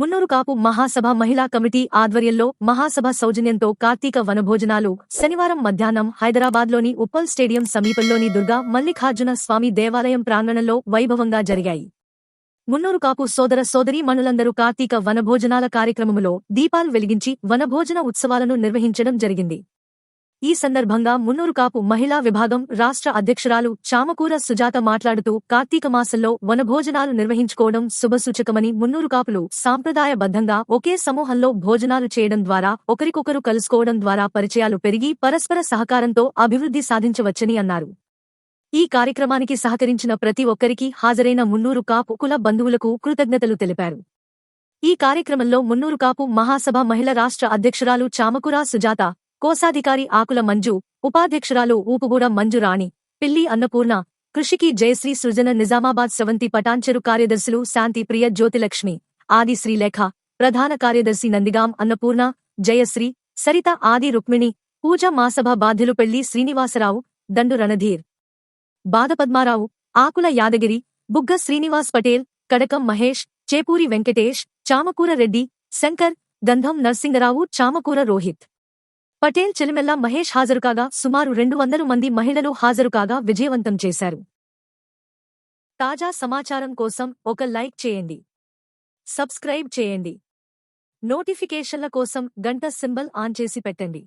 మున్నూరు కాపు మహాసభ మహిళా కమిటీ ఆధ్వర్యంలో మహాసభ సౌజన్యంతో కార్తీక వనభోజనాలు శనివారం మధ్యాహ్నం హైదరాబాద్లోని ఉప్పల్ స్టేడియం సమీపంలోని దుర్గా మల్లికార్జున స్వామి దేవాలయం ప్రాంగణంలో వైభవంగా జరిగాయి. మున్నూరు కాపు సోదర సోదరీ మనులందరూ కార్తీక వనభోజనాల కార్యక్రమములో దీపాలు వెలిగించి వనభోజన ఉత్సవాలను నిర్వహించడం జరిగింది. ఈ సందర్భంగా మున్నూరు కాపు మహిళా విభాగం రాష్ట్ర అధ్యక్షురాలు చామకూర సుజాత మాట్లాడుతూ కార్తీక మాసంలో వనభోజనాలు నిర్వహించుకోవడం శుభసూచకమని మున్నూరు కాపులు సాంప్రదాయబద్ధంగా ఒకే సమూహంలో భోజనాలు చేయడం ద్వారా ఒకరికొకరు కలుసుకోవడం ద్వారా పరిచయాలు పెరిగి పరస్పర సహకారంతో అభివృద్ధి సాధించవచ్చని అన్నారు. ఈ కార్యక్రమానికి సహకరించిన ప్రతి ఒక్కరికి హాజరైన మున్నూరు కాపు కుల బంధువులకు కృతజ్ఞతలు తెలిపారు. ఈ కార్యక్రమంలో మున్నూరు కాపు మహాసభ మహిళ రాష్ట్ర అధ్యక్షురాలు చామకురా సుజాత కోశాధికారి ఆకుల మంజు ఉపాధ్యక్షురాలు ఊపుగూడ మంజురాణి పిల్లి అన్నపూర్ణ కృషికి జయశ్రీ సృజన నిజామాబాద్ సెవంతి పటాన్చెరు కార్యదర్శులు శాంతి ప్రియ జ్యోతిలక్ష్మి ఆది శ్రీలేఖ ప్రధాన కార్యదర్శి నందిగాం అన్నపూర్ణ జయశ్రీ సరిత ఆది రుక్మిణి పూజ మాసభ బాధ్యులు పెళ్ళి శ్రీనివాసరావు దండు రణధీర్. బాధపద్మారావు ఆకుల యాదగిరి బుగ్గ శ్రీనివాస్ పటేల్ కడకం మహేష్ చేపూరి వెంకటేష్ చామకూర రెడ్డి శంకర్ గంధం నర్సింగరావు చామకూర రోహిత్. పటేల్ చెలిమెల్ల మహేష్ హాజరుకాగా సుమారు రెండు వందలు మంది మహిళలు హాజరుకాగా విజయవంతం చేశారు. తాజా సమాచారం కోసం ఒక లైక్ చేయండి. సబ్స్క్రైబ్ చేయండి. నోటిఫికేషన్ల కోసం గంట సింబల్ ఆన్ చేసి పెట్టండి.